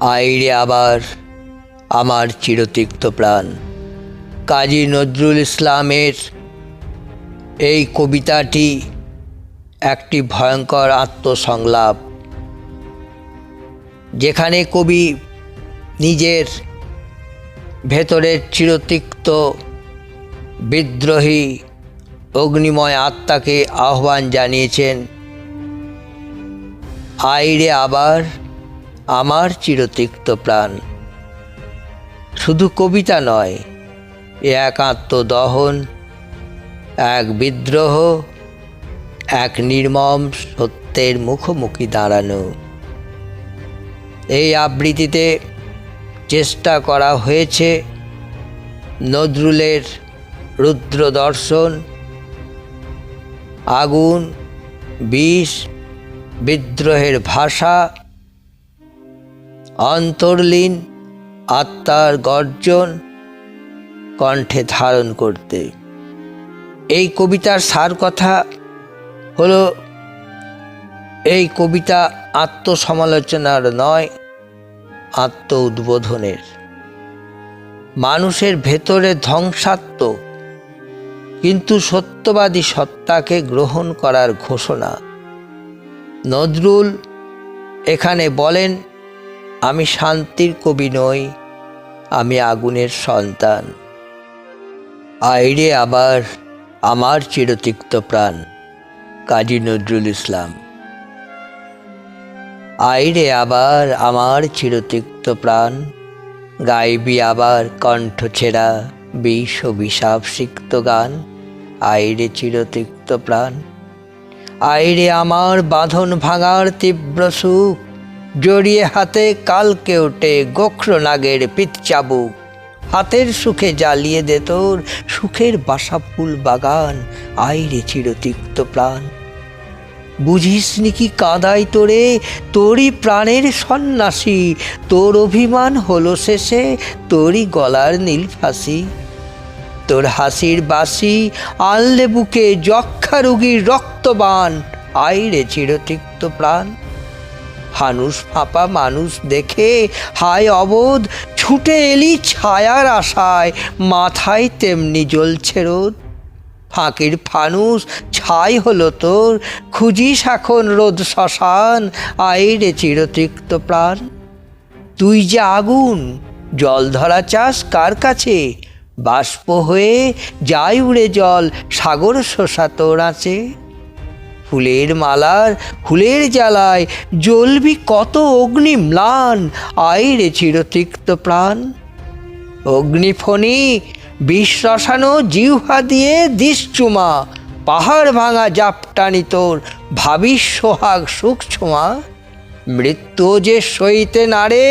আইরে আবার আমার চিরতিক্ত প্রাণ। কাজী নজরুল ইসলামের এই কবিতাটি একটি ভয়ঙ্কর আত্মসংলাপ, যেখানে কবি নিজের ভেতরের চিরতিক্ত বিদ্রোহী অগ্নিময় আত্মাকে আহ্বান জানিয়েছেন আইরে আবার আমার চিরতিক্ত প্রাণ। শুধু কবিতা নয়, এ এক আত্মদহন, এক বিদ্রোহ, এক নির্মম সত্যের মুখোমুখি দাঁড়ানো। এই আবৃত্তিতে চেষ্টা করা হয়েছে নজরুলের রুদ্র দর্শন আগুন, বিষ, বিদ্রোহের ভাষা অন্তর্লীন আত্মার গর্জন কণ্ঠে ধারণ করতে। এই কবিতার সার কথা হলো, এই কবিতা আত্মসমালোচনার নয় আত্ম উদ্বোধনের মানুষের ভেতরে ধ্বংসাত্মক কিন্তু সত্যবাদী সত্তাকে গ্রহণ করার ঘোষণা। নজরুল এখানে বলেন আমি শান্তির কবি নই, আমি আগুনের সন্তান। আইরে আবার আমার চিরতিক্ত প্রাণ, কাজী নজরুল ইসলাম। আইরে আবার আমার চিরতিক্ত প্রাণ, গাইবি আবার কণ্ঠ ছেঁড়া বিষ ও বিষাপ সিক্ত গান, আইরে চিরতিক্ত প্রাণ। আইরে আমার বাঁধন ভাঙার তীব্র সুখ জড়িয়ে হাতে কালকে ওঠে গোখ্র নাগের পিচ্চাবুক হাতের সুখে জ্বালিয়ে দে তোর সুখের বাসা ফুল বাগান আইরে চিরতিক্ত প্রাণ। বুঝিস নি কি কাদাই তোরে? তোরই প্রাণের সন্ন্যাসী। তোর অভিমান হলো শেষে, তোরই গলার নীল ফাঁসি। তোর হাসির বাসি আনলে বুকে যক্ষা রুগীর রক্তবান আইরে চিরতিক্ত প্রাণ। হানুস ফাঁপা মানুষ দেখে হায় অবোধ, ছুটে এলি ছায়ার আশায়, মাথায় তেমনি জ্বলছে রোদ। ফাঁকির ফানুস ছাই হলো তোর, খুঁজিস এখন রোদ শ্মশান, আইরে চিরতিক্ত প্রাণ। তুই যে আগুন, জল ধরা চাষ কার কাছে? বাষ্প হয়ে যায় উড়ে জল, সাগর শোষা তোর আছে ফুলের মালার ফুলের জ্বালায় জ্বলবি কত অগ্নি ম্লান, আইরে চিরতিক্ত প্রাণ। অগ্নিফণি বিশ্বাসানো জিহ্বা দিয়ে দিস চুমা পাহাড় ভাঙা জাপটানি তোর, ভাবিস সোহাগ সুখ ছোঁয়া মৃত্যু যে সইতে নারে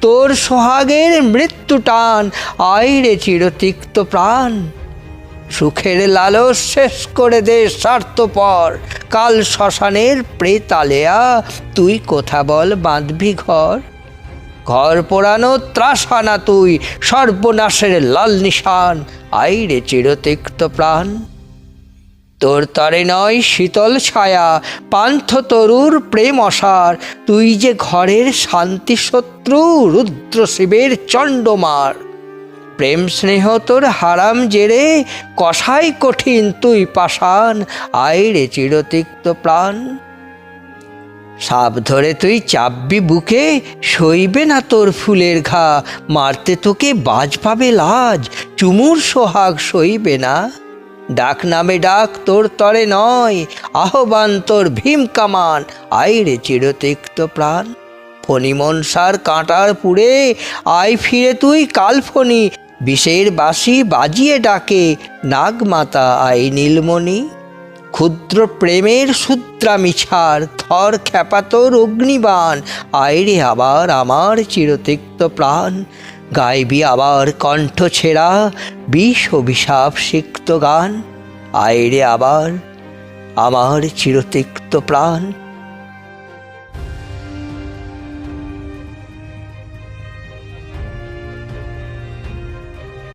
তোর সোহাগের মৃত্যু টান, আইরে চিরতিক্ত প্রাণ। সুখের লালস শেষ করে দে স্বার্থপর। কাল শ্মশানের প্রেতালেয়া, তুই কোথা বল বাঁধবি ঘর। ঘর পোড়ানো ত্রাসানা তুই, সর্বনাশের লাল নিশান আইরে চিরতিক্ত প্রাণ। তোর তরে নয় শীতল ছায়া, পান্থ তরুর প্রেম অসার, তুই যে ঘরের শান্তি শত্রু রুদ্র শিবের চণ্ডমার। প্রেম স্নেহ তোর হারাম জেরে, কষাই কঠিন তুই পাষাণ আইরে চিরতিক্ত প্রাণ। সাপ ধরে তুই চাপবি বুকে, সইবে না তোর ফুলের ঘা, মারতে তোকে বাজ পাবে লাজ, চুমুর সোহাগ সইবে না। ডাক নামে ডাক তোর তরে নয়, আহ্বান তোর ভীম কামান আইরে চিরতিক্ত প্রাণ। ফণি মনসার কাঁটার পুড়ে, আয় ফিরে তুই কালফনি বিষের বাঁশি বাজিয়ে ডাকে নাগমাতা আই নীলমণি। ক্ষুদ্র প্রেমের সূত্রামি ছাড় থর খ্যাপাতর অগ্নিবাণ আইরে আবার আমার চিরতিক্ত প্রাণ। গাইবি আবার কণ্ঠ ছেঁড়া বিষ অভিশাপ সিক্ত গান, আইরে আবার আমার চিরতিক্ত প্রাণ।